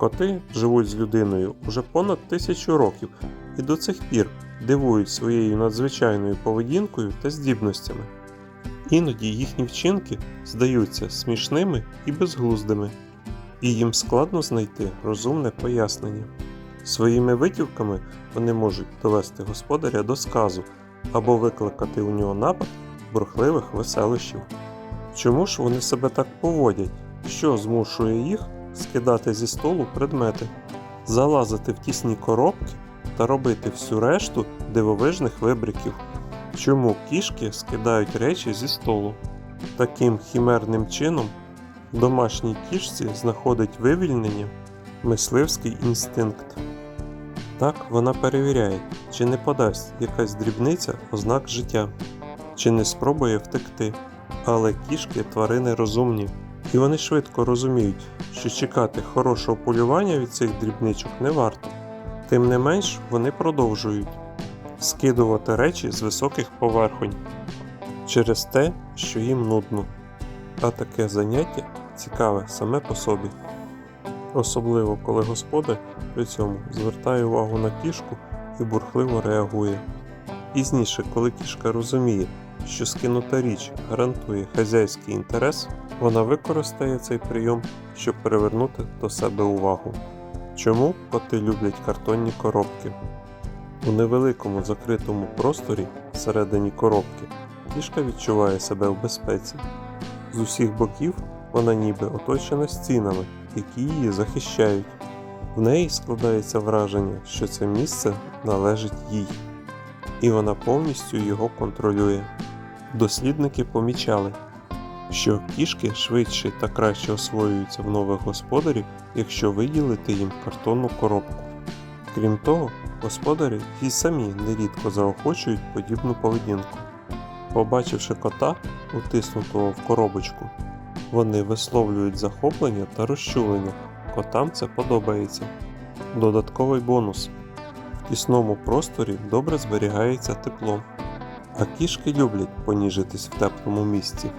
Коти живуть з людиною уже понад тисячу років і до цих пір дивують своєю надзвичайною поведінкою та здібностями. Іноді їхні вчинки здаються смішними і безглуздими, і їм складно знайти розумне пояснення. Своїми витівками вони можуть довести господаря до сказу або викликати у нього напад бурхливих веселощів. Чому ж вони себе так поводять? Що змушує їх скидати зі столу предмети, залазити в тісні коробки та робити всю решту дивовижних вибриків? Чому кішки скидають речі зі столу? Таким хімерним чином в домашній кішці знаходить вивільнення мисливський інстинкт. Так вона перевіряє, чи не подасть якась дрібниця ознак життя, чи не спробує втекти. Але кішки тварини розумні, і вони швидко розуміють, що чекати хорошого полювання від цих дрібничок не варто. Тим не менш, вони продовжують скидувати речі з високих поверхонь через те, що їм нудно. А таке заняття цікаве саме по собі. Особливо коли господар при цьому звертає увагу на кішку і бурхливо реагує. Пізніше, коли кішка розуміє, що скинута річ гарантує хазяйський інтерес, вона використає цей прийом, щоб привернути до себе увагу. Чому коти люблять картонні коробки? У невеликому закритому просторі всередині коробки кішка відчуває себе в безпеці. З усіх боків вона ніби оточена стінами, які її захищають. В неї складається враження, що це місце належить їй, і вона повністю його контролює. Дослідники помічали, що кішки швидше та краще освоюються в нових господарів, якщо виділити їм картонну коробку. Крім того, господарі і самі нерідко заохочують подібну поведінку. Побачивши кота, утиснутого в коробочку, вони висловлюють захоплення та розчулення. Котам це подобається. Додатковий бонус. Тісному просторі добре зберігається тепло, а кішки люблять поніжитись в теплому місці.